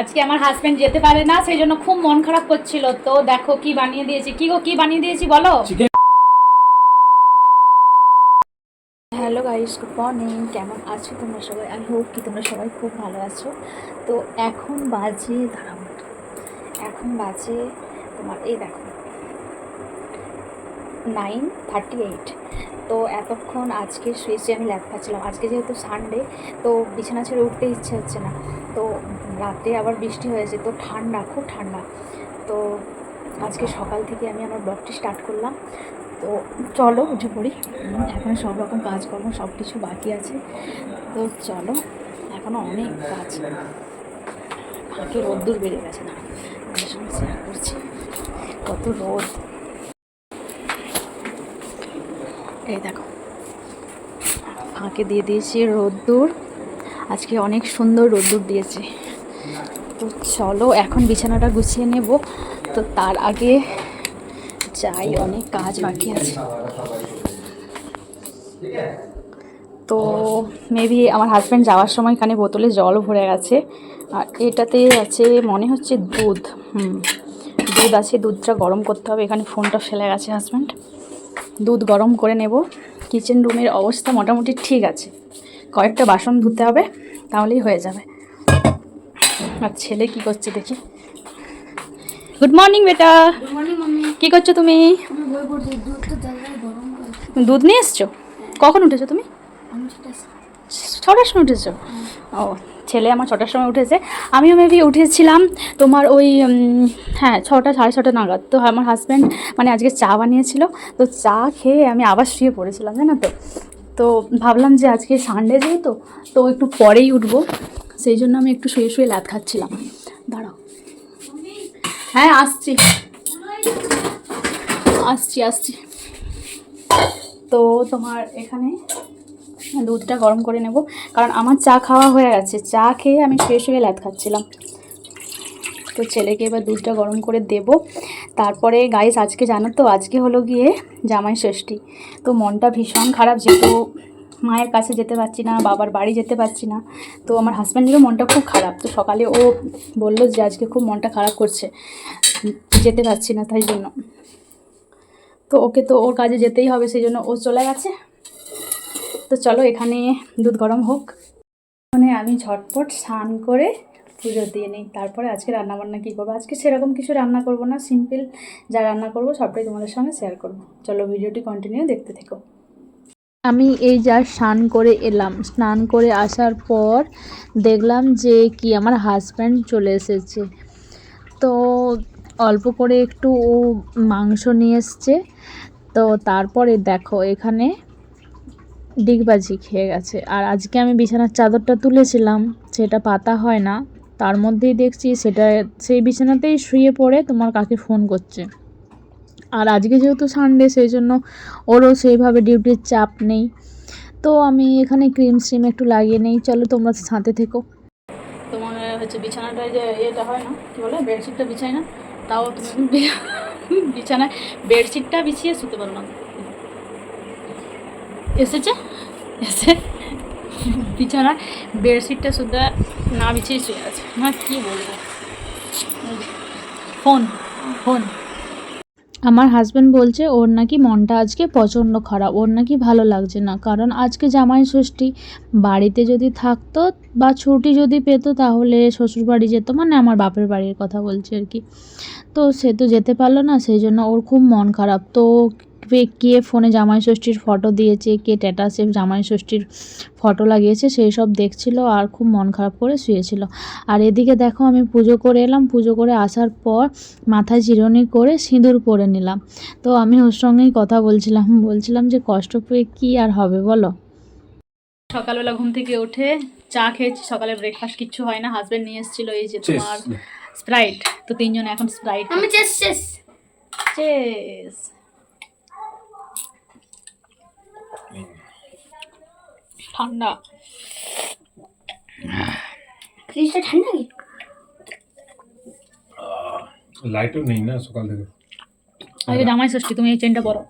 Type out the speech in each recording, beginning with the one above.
আজকে আমার হাজবেন্ড যেতে পারে না সেই জন্য খুব মন খারাপ করছিল। তো দেখো কি বানিয়ে দিয়েছি। কি গো কি বানিয়ে দিয়েছি বলো? হ্যালো গাইস গুড মর্নিং কেমন আছো তোমরা সবাই? আই হোপ কি তোমরা সবাই খুব ভালো আছো। তো এখন বাজে দাঁড়াও। এখন বাজে তোমার এই দেখো। নাইন থার্টি এইট তো এতক্ষণ আজকে শুয়েছি আমি ল্যাপ খাচ্ছিলাম। আজকে যেহেতু সানডে তো বিছানা ছেড়ে উঠতে ইচ্ছে হচ্ছে না। তো রাতে আবার বৃষ্টি হয়েছে, তো ঠান্ডা, খুব ঠান্ডা। তো আজকে সকাল থেকে আমি আমার ব্লগটি স্টার্ট করলাম। তো চলো উঠে পড়ি। এখন সব রকম কাজকর্ম, সব কিছু বাকি আছে। তো চলো এখনও অনেক কাজ। ফাঁকে রোদ্দুর বেড়ে গেছে না। করছি। কত রোদ। এই দেখো, ফাঁকে দিয়ে দিয়েছি রোদ্দুর। আজকে অনেক সুন্দর রোদ্দুর দিয়েছে। তো চলো এখন বিছানাটা গুছিয়ে নেব। তো তার আগে যাই, অনেক কাজ বাকি আছে। তো মেবি আমার হাজব্যান্ড যাওয়ার সময় এখানে বোতলে জল ভরে গেছে। আর এটাতে আছে, মনে হচ্ছে দুধ। হুম, দুধ আছে, দুধটা গরম করতে হবে। এখানে ফোনটা ফেলে গেছে হাজব্যান্ড দুধ গরম করে নেব। কিচেন রুমের অবস্থা মোটামুটি ঠিক আছে। কয়েকটা বাসন ধুতে হবে, তাহলেই হয়ে যাবে। আর ছেলে কি করছে দেখি। গুড মর্নিং বেটা। মর্নিং কি করছ তুমি? দুধ নিয়ে এসছো? কখন উঠেছো তুমি? ছটার সময়। উঠেছো? ও ছেলে আমার ছটার সময় উঠেছে। আমিও মেবি উঠেছিলাম তোমার ওই হ্যাঁ ছটা সাড়ে ছটা নাগাদ। তো আমার হাজব্যান্ড মানে আজকে চা বানিয়েছিল। তো চা খেয়ে আমি আবার শুয়ে পড়েছিলাম জানো তো? তো ভাবলাম যে আজকে সানডে যেহেতু তো একটু পরেই উঠবো। সেই জন্য আমি একটু শুয়ে শুয়ে লাত খাচ্ছিলাম। দাঁড়াও। হ্যাঁ আসছি। আসছি আসছি। তো তোমার এখানে দুধটা গরম করে নেব, কারণ আমার চা খাওয়া হয়ে গেছে। চা খেয়ে আমি শুয়ে শুয়ে ল্যাদ খাচ্ছিলাম। তো ছেলেকে এবার দুধটা গরম করে দেব। তারপরে গাইস আজকে জানো তো, আজকে হলো গিয়ে জামাই ষষ্ঠী। তো মনটা ভীষণ খারাপ, যেহেতু মায়ের কাছে যেতে পারছি না, বাবার বাড়ি যেতে পারছি না। তো আমার হাজব্যান্ডেরও মনটা খুব খারাপ। তো সকালে ও বলল যে আজকে খুব মনটা খারাপ করছে। যেতে পারছি না তাই জন্য। তো ওকে তো ওর কাজে যেতেই হবে, সেই জন্য ও চলে গেছে। তো চলো এখানে দুধ গরম হোক। মানে আমি ঝটপট স্নান করে পুজো দিয়ে নিই। তারপরে আজকে রান্নাবান্না কী করব? আজকে সেরকম কিছু রান্না করব না। সিম্পল যা রান্না করব, সবটাই তোমাদের সঙ্গে শেয়ার করব। চলো ভিডিওটি কন্টিনিউ দেখতে থেকো। আমি এই যা স্নান করে এলাম, স্নান করে আসার পর দেখলাম যে কি আমার হাজব্যান্ড চলে এসেছে। তো অল্প করে একটু ও মাংস নিয়ে এসছে। তো তারপরে দেখো এখানে ডিগবাজি খেয়ে গেছে। আর আজকে আমি বিছানার চাদরটা তুলেছিলাম, সেটা পাতা হয় না। তার মধ্যেই দেখছি সেটা, সেই বিছানাতেই শুয়ে পড়ে তোমার কাকে ফোন করছে। আর আজকে যেহেতু সানডে সেই জন্য ওরও সেইভাবে ডিউটির চাপ নেই। তো আমি এখানে ক্রিম শ্রিম একটু লাগিয়ে নেই। চলো তোমরা সাথে থেকো। তোমার হচ্ছে বিছানাটা যে এটা হয় না, কী বলে, বেডশিটটা বিছাই না? তাও তুমি বিছানায় বেডশিটটা বিছিয়ে শুতে পারো না। এসেছে? এসে বিছানায় বেডশিটটা শুধু না বিছিয়ে শুয়ে আছে। না, কী বলব? Phone phone. আমার হাজব্যান্ড বলছে, ওর নাকি মনটা আজকে প্রচণ্ড খারাপ। ওর নাকি ভালো লাগছে না। কারণ আজকে জামাই ষষ্ঠী। বাড়িতে যদি থাকতো বা ছুটি যদি পেতো, তাহলে শ্বশুর বাড়ি যেত। মানে আমার বাপের বাড়ির কথা বলছে আর কি। তো সে তো যেতে পারল না, সেই জন্য ওর খুব মন খারাপ। তো কে- কে ফোনে জামাই ষষ্ঠীর ফটো দিয়েছে কে স্ট্যাটাসে জামাই ষষ্ঠীর ফটো লাগিয়েছে সেই সব দেখছিল আর খুব মন খারাপ করে শুয়েছিল। আর এদিকে দেখো আমি পুজো করে এলাম পুজো করে আসার পর মাথায় চিরুনি করে সিঁদুর পরে নিলাম। তো আমি ওর সঙ্গেই কথা বলছিলাম বলছিলাম যে কষ্ট পেয়ে কী আর হবে বলো? সকালবেলা ঘুম থেকে উঠে চা খেয়েছি সকালে ব্রেকফাস্ট কিচ্ছু হয় না হাজবেন্ড নিয়ে এসেছিল এই যে তোমার স্প্রাইট তো তিনজন এখন স্প্রাইট আমি চেস চেস চেস ঠান্ডা। ফ্রিজটা ঠান্ডা কি? লাইটও নেই না সকাল থেকে। আজকে জামাই ষষ্ঠী তুমি এই চেনটা পরো।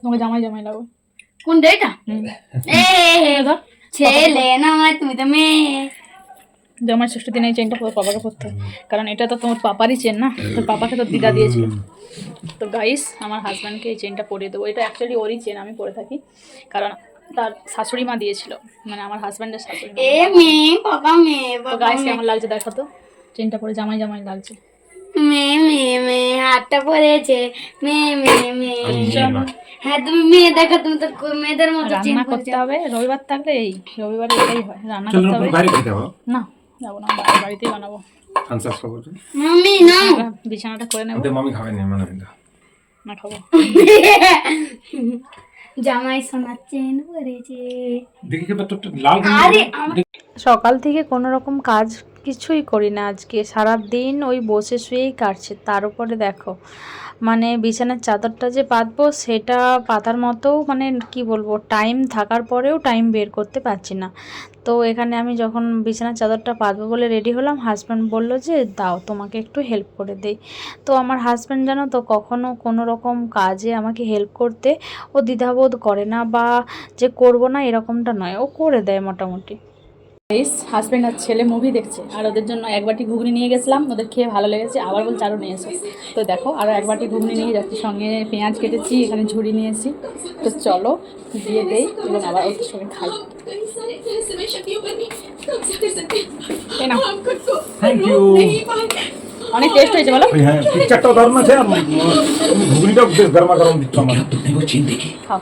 তোমাকে জামাই জামাই লাগবে। কোনটা এটা হুম। ছেলে না তুমি তো মেয়ে। জামাই ষষ্ঠ দিনে এই চেনটা পুরো পাপাকে পরতে কারণ এটা তো তোমার পাপারই চেন না? তোর পাপাকে তো দিদা দিয়েছিল। তো গাইস আমার হাজব্যান্ডকে এই চেনটা পরিয়ে দেবো। এটা অ্যাকচুয়ালি ওরই চেন আমি পরে থাকি। কারণ তার শাশুড়ি মা দিয়েছিল মানে আমার হাজব্যান্ডের শাশুড়ি। এ মেয়ে বাবা মেয়ে তো গাইস কেমন লাগছে দেখো তো? চেনটা পরে জামাই জামাই লাগছে। মেয়ে মেয়ে মেয়ে হাতটা পড়েছে মেয়ে মেয়ে মেয়ে। হ্যাঁ তুমি মেয়ে দেখো তুমি তো মেয়েদের মতো রান্না করতে হবে রবিবার থাকলে এই রবিবারে এটাই হয় রান্না করতে হবে। বাইরে খেতে হবে না যাব না বাড়িতেই বানাবো। আনসার খবর মাম্মি না বিছানাটা করে নেব। মামি খাবে না মানে না খাব। জামাই সোনার চেন পরেছে দেখি কি লাল আরে সকাল থেকে কোনো রকম কাজ কিছুই করি না আজকে। সারা দিন ওই বসে শুয়েই কাটছে। তার উপরে দেখো মানে বিছানার চাদরটা যে পাতবো, সেটা পাতার মতো মানে কি বলব টাইম থাকার পরেও টাইম বের করতে পারছি না। তো এখানে আমি যখন বিছানার চাদরটা পাতবো বলে রেডি হলাম হাজব্যান্ড বলল যে, দাও, তোমাকে একটু হেল্প করে দেই। তো আমার হাজব্যান্ড জানো তো, কখনো কোনো রকম কাজে আমাকে হেল্প করতে ও দ্বিধাবোধ করে না বা যে করব না এরকমটা নয়, ও করে দেয় মোটামুটি। বেশ হাজব্যান্ড আর ছেলে মুভি দেখছে। আর ওদের জন্য এক বাটি ঘুগনি নিয়ে গেছিলাম। ওদের খেয়ে ভালো লেগেছে। আবার বলছে আরও নিয়ে এসো। তো দেখো আরও এক বাটি ঘুগনি নিয়ে যাচ্ছি। সঙ্গে পেঁয়াজ কেটেছি এখানে ঝুড়ি নিয়েছি। তো চলো দিয়ে দেই এবং আবার ওদের সঙ্গে খাই। থ্যাংক ইউ অনেক টেস্ট হয়েছে বলো। হ্যাঁ পিকচারটাও দারুণ আছে। ঘুগনিটাও বেশ গরমা গরম দিচ্ছ আমার। খাও।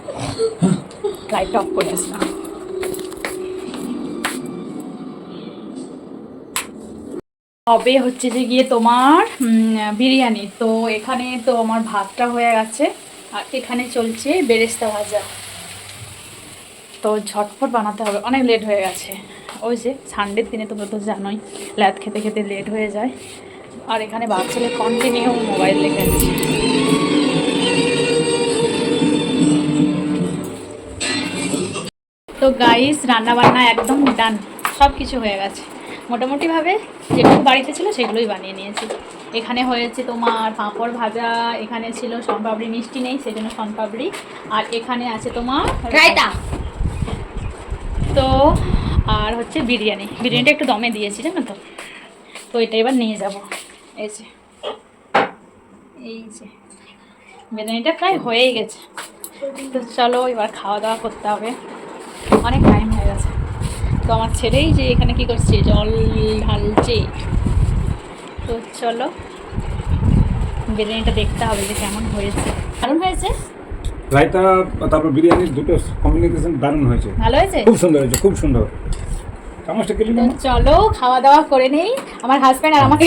লাইটটা অফ করে আসলাম হবে হচ্ছে যে গিয়ে তোমার বিরিয়ানি। তো এখানে তো আমার ভাতটা হয়ে গেছে, আর এখানে চলছে বেরেস্তা ভাজা। তো ঝটফট বানাতে হবে, অনেক লেট হয়ে গেছে। ওই যে সানডের দিনে তোমরা তো জানোই, ল্যাদ খেতে খেতে লেট হয়ে যায়। আর এখানে বাচ্চাদের কন্টিনিউ মোবাইল লেগে আছে তো গাইস রান্না বান্না একদম ডান সব কিছু হয়ে গেছে। মোটামুটিভাবে যেটুকু বাড়িতে ছিল সেগুলোই বানিয়ে নিয়েছি। এখানে হয়েছে তোমার পাঁপড় ভাজা এখানে ছিল শনপাপড়ি মিষ্টি নেই সেজন্য শনপাপড়ি। আর এখানে আছে তোমার রায়তা। তো আর হচ্ছে বিরিয়ানি। বিরিয়ানিটা একটু দমে দিয়েছি জানো তো? তো এটা এবার নিয়ে যাব। এই যে। এই যে। বিরিয়ানিটা প্রায় হয়েই গেছে। তো চলো এবার খাওয়া দাওয়া করতে হবে। অনেক টাইম হয়ে গেছে। তো আমার ছেলেই যে এখানে কি করছে? জল ঢালছে। তো চলো বিরিয়ানিটা দেখতে হবে যে কেমন হয়েছে। দারুণ হয়েছে? রায়তা তারপর বিরিয়ানির দুটো কম্বিনেশন দারুণ হয়েছে। ভালো হয়েছে? খুব সুন্দর হয়েছে খুব সুন্দর। চলো খাওয়া দাওয়া করে নেই। আমার হাজব্যান্ড আর আমাকে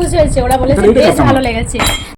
খুশি হয়েছে। ওরা বলেছে বেশ ভালো লেগেছে।